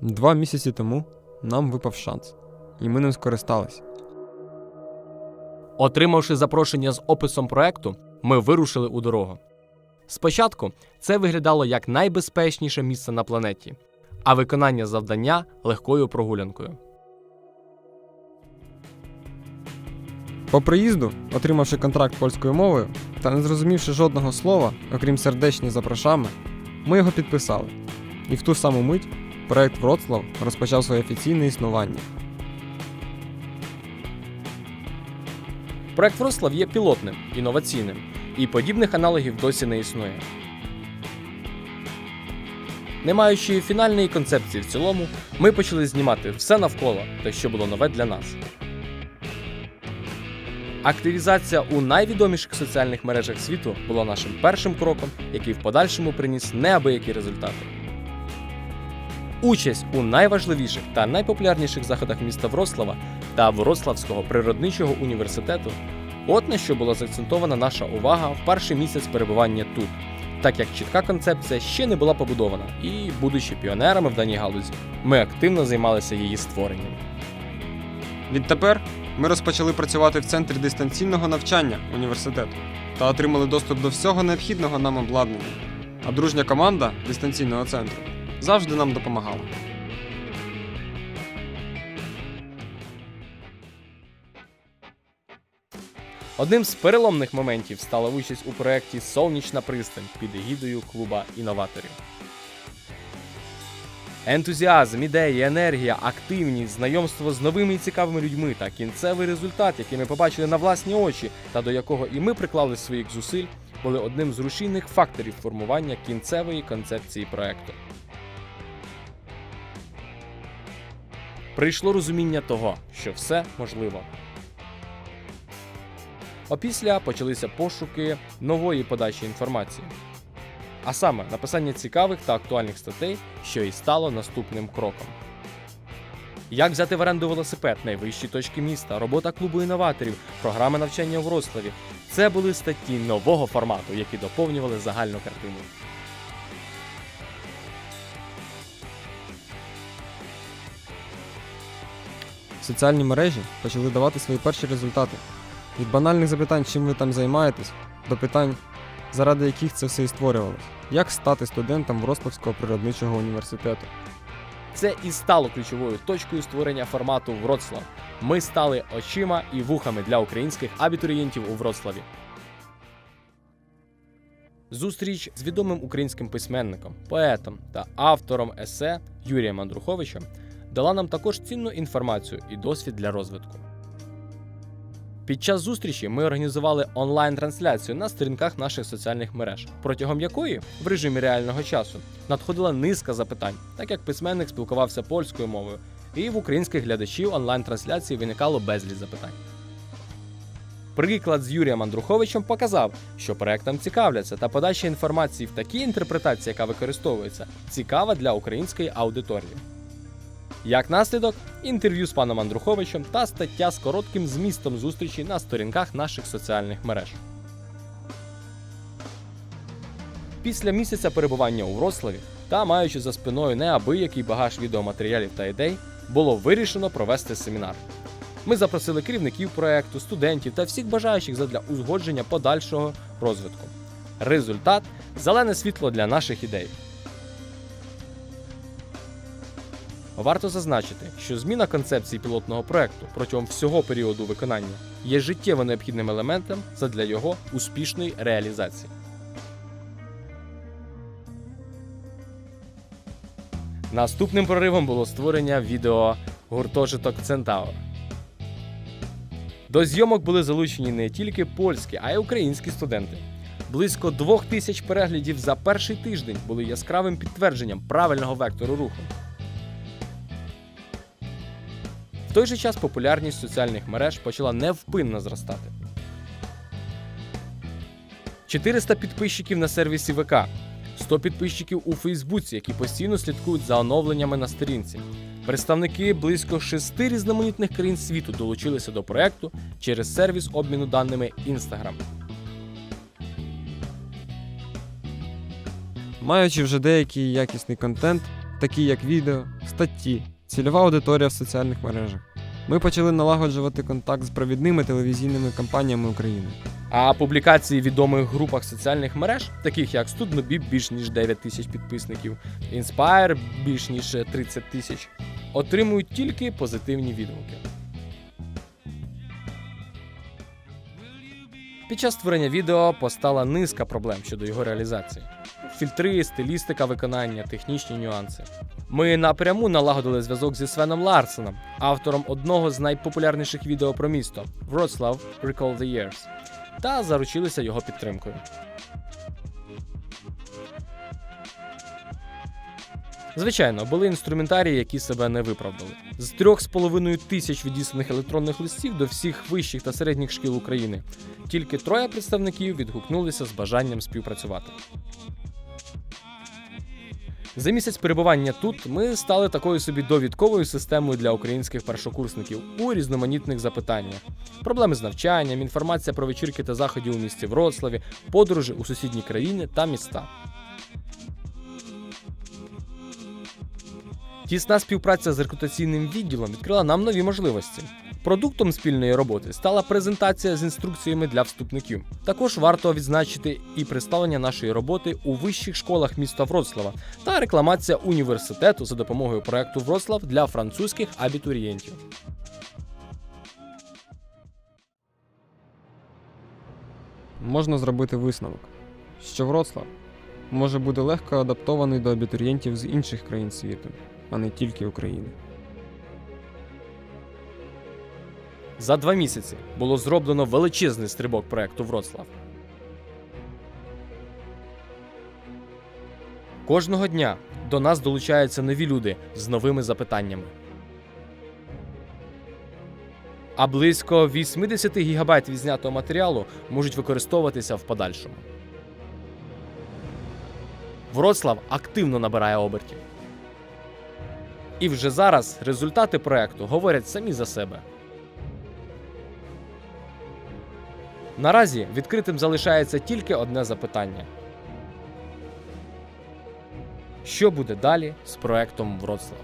Два місяці тому нам випав шанс, і ми ним скористались. Отримавши запрошення з описом проекту, ми вирушили у дорогу. Спочатку це виглядало як найбезпечніше місце на планеті, а виконання завдання легкою прогулянкою. По приїзду, отримавши контракт польською мовою та не зрозумівши жодного слова, окрім сердечні за прошами, ми його підписали. І в ту саму мить проект Вроцлав розпочав своє офіційне існування. Проект Вроцлав є пілотним, інноваційним, і подібних аналогів досі не існує. Не маючи фінальної концепції в цілому, ми почали знімати все навколо те, що було нове для нас. Активізація у найвідоміших соціальних мережах світу була нашим першим кроком, який в подальшому приніс неабиякі результати. Участь у найважливіших та найпопулярніших заходах міста Вроцлава та Вроцлавського природничого університету От на що була заакцентована наша увага в перший місяць перебування тут, так як чітка концепція ще не була побудована, і, будучи піонерами в даній галузі, ми активно займалися її створенням. Відтепер ми розпочали працювати в центрі дистанційного навчання університету та отримали доступ до всього необхідного нам обладнання. А дружня команда дистанційного центру завжди нам допомагала. Одним з переломних моментів стала участь у проєкті Сонячна пристань під егідою клуба інноваторів. Ентузіазм, ідеї, енергія, активність, знайомство з новими і цікавими людьми та кінцевий результат, який ми побачили на власні очі, та до якого і ми приклали своїх зусиль, були одним з рушійних факторів формування кінцевої концепції проекту. Прийшло розуміння того, що все можливо. Опісля почалися пошуки нової подачі інформації. А саме написання цікавих та актуальних статей, що і стало наступним кроком. Як взяти в оренду велосипед, найвищі точки міста, робота клубу інноваторів, програми навчання у Вроцлаві. Це були статті нового формату, які доповнювали загальну картину. Соціальні мережі почали давати свої перші результати. Від банальних запитань, чим ви там займаєтесь, до питань, заради яких це все і створювалось. Як стати студентом Вроцлавського природничого університету? Це і стало ключовою точкою створення формату Вроцлав. Ми стали очима і вухами для українських абітурієнтів у Вроцлаві. Зустріч з відомим українським письменником, поетом та автором есе Юрієм Андруховичем дала нам також цінну інформацію і досвід для розвитку. Під час зустрічі ми організували онлайн-трансляцію на сторінках наших соціальних мереж, протягом якої в режимі реального часу надходила низка запитань, так як письменник спілкувався польською мовою, і в українських глядачів онлайн-трансляції виникало безліч запитань. Приклад з Юрієм Андруховичем показав, що проектом цікавляться, та подача інформації в такій інтерпретації, яка використовується, цікава для української аудиторії. Як наслідок, інтерв'ю з паном Андруховичем та стаття з коротким змістом зустрічі на сторінках наших соціальних мереж. Після місяця перебування у Вроцлаві та маючи за спиною неабиякий багаж відеоматеріалів та ідей, було вирішено провести семінар. Ми запросили керівників проекту, студентів та всіх бажаючих задля узгодження подальшого розвитку. Результат зелене світло для наших ідей. Варто зазначити, що зміна концепції пілотного проекту протягом всього періоду виконання є життєво необхідним елементом задля його успішної реалізації. Наступним проривом було створення відео гуртожиток Центавр. До зйомок були залучені не тільки польські, а й українські студенти. Близько двох тисяч переглядів за перший тиждень були яскравим підтвердженням правильного вектору руху. В той же час популярність соціальних мереж почала невпинно зростати. 400 підписчиків на сервісі ВК, 100 підписчиків у Фейсбуці, які постійно слідкують за оновленнями на сторінці. Представники близько шести різноманітних країн світу долучилися до проекту через сервіс обміну даними Instagram. Маючи вже деякий якісний контент, такий як відео, статті, цільова аудиторія в соціальних мережах. Ми почали налагоджувати контакт з провідними телевізійними компаніями України. А публікації в відомих групах соціальних мереж, таких як Студнобіб більш ніж 9 тисяч підписників, Inspire більш ніж 30 тисяч, отримують тільки позитивні відгуки. Під час створення відео постала низка проблем щодо його реалізації: фільтри, стилістика виконання, технічні нюанси. Ми напряму налагодили зв'язок зі Свеном Ларсеном, автором одного з найпопулярніших відео про місто Wroclaw Recall the Years, та заручилися його підтримкою. Звичайно, були інструментарії, які себе не виправдали. З трьох з половиною тисяч відісланих електронних листів до всіх вищих та середніх шкіл України. Тільки троє представників відгукнулися з бажанням співпрацювати. За місяць перебування тут ми стали такою собі довідковою системою для українських першокурсників у різноманітних запитаннях: проблеми з навчанням, інформація про вечірки та заходи у місті Вроцлаві, подорожі у сусідні країни та міста. Тісна співпраця з рекрутаційним відділом відкрила нам нові можливості. Продуктом спільної роботи стала презентація з інструкціями для вступників. Також варто відзначити і представлення нашої роботи у вищих школах міста Вроцлава та рекламація університету за допомогою проекту Вроцлав для французьких абітурієнтів. Можна зробити висновок, що Вроцлав може бути легко адаптований до абітурієнтів з інших країн світу, а не тільки України. За два місяці було зроблено величезний стрибок проекту Вроцлав. Кожного дня до нас долучаються нові люди з новими запитаннями. А близько 80 гігабайт відзнятого матеріалу можуть використовуватися в подальшому. Вроцлав активно набирає обертів. І вже зараз результати проекту говорять самі за себе. Наразі відкритим залишається тільки одне запитання: що буде далі з проектом Вроцлав?